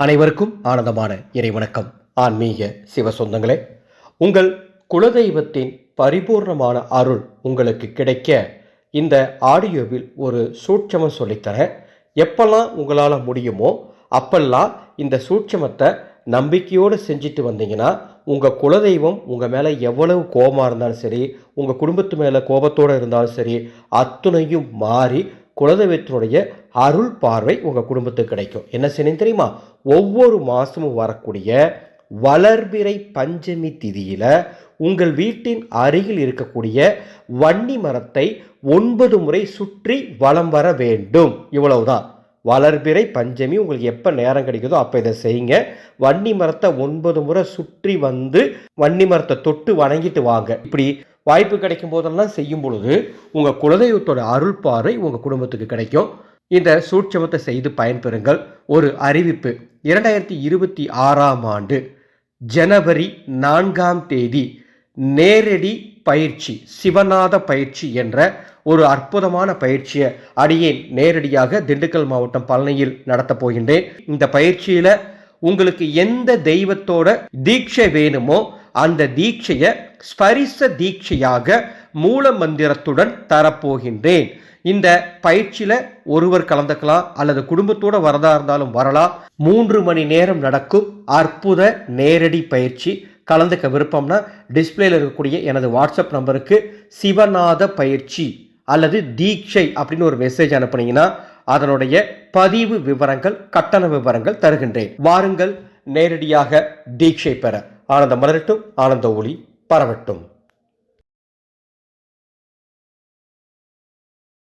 அனைவருக்கும் ஆனந்தமான இறைவணக்கம். ஆன்மீக சிவ சொந்தங்களே உங்கள் குலதெய்வத்தின் பரிபூர்ணமான அருள் உங்களுக்கு கிடைக்க இந்த ஆடியோவில் ஒரு சூட்சமம் சொல்லித்தரேன் எப்பெல்லாம் உங்களால் முடியுமோ அப்பெல்லாம் இந்த சூட்சமத்தை நம்பிக்கையோடு செஞ்சுட்டு வந்தீங்கன்னா உங்கள் குலதெய்வம் உங்கள் மேலே எவ்வளவு கோபமாக இருந்தாலும் சரி உங்கள் குடும்பத்து மேலே கோபத்தோடு இருந்தாலும் சரி அத்துணையும் மாறி குலதெய்வத்தினுடைய அருள் பார்வை உங்கள் குடும்பத்துக்கு கிடைக்கும். என்ன செய்யணும் தெரியுமா? ஒவ்வொரு மாதமும் வரக்கூடிய வளர்பிறை பஞ்சமி திதியில் உங்கள் வீட்டின் அருகில் இருக்கக்கூடிய வன்னி மரத்தை ஒன்பது முறை சுற்றி வலம் வர வேண்டும். இவ்வளவுதான். வளர்பிறை பஞ்சமி உங்களுக்கு எப்போ நேரம் கிடைக்குதோ அப்போ இதை செய்யுங்க. வன்னி மரத்தை ஒன்பது முறை சுற்றி வந்து வன்னி மரத்தை தொட்டு வணங்கிட்டு வாங்க. இப்படி வாய்ப்பு கிடைக்கும் போதெல்லாம் செய்யும் பொழுது உங்கள் குலதெய்வத்தோட அருள் பாறை உங்கள் குடும்பத்துக்கு கிடைக்கும். இந்த சூட்சமத்தை செய்து பயன்பெறுங்கள். ஒரு அறிவிப்பு. இரண்டாயிரத்தி இருபத்தி ஆறாம் ஆண்டு ஜனவரி நான்காம் தேதி நேரடி பயிற்சி சிவநாத பயிற்சி என்ற ஒரு அற்புதமான பயிற்சியை அடியேன் நேரடியாக திண்டுக்கல் மாவட்டம் பழனியில் நடத்தப் போகின்றேன். இந்த பயிற்சியில் உங்களுக்கு எந்த தெய்வத்தோட தீட்சை வேணுமோ அந்த தீட்சையை ஸ்பரிச தீட்சையாக மூல மந்திரத்துடன் தரப்போகின்றேன். இந்த பயிற்சியில் ஒருவர் கலந்துக்கலாம் அல்லது குடும்பத்தோட வரதா இருந்தாலும் வரலாம். மூன்று மணி நேரம் நடக்கும். அற்புத நேரடி பயிற்சி. கலந்துக்க விருப்பம்னா டிஸ்பிளேல இருக்கக்கூடிய எனது வாட்ஸ்அப் நம்பருக்கு சிவநாத பயிற்சி அல்லது தீட்சை அப்படின்னு ஒரு மெசேஜ் அனுப்புனீங்கன்னா அதனுடைய பதிவு விவரங்கள் கட்டண விவரங்கள் தருகின்றேன். வாருங்கள் நேரடியாக தீட்சை பெற. ஆனந்த மலரட்டும் ஆனந்த ஒளி. பரவட்டும்.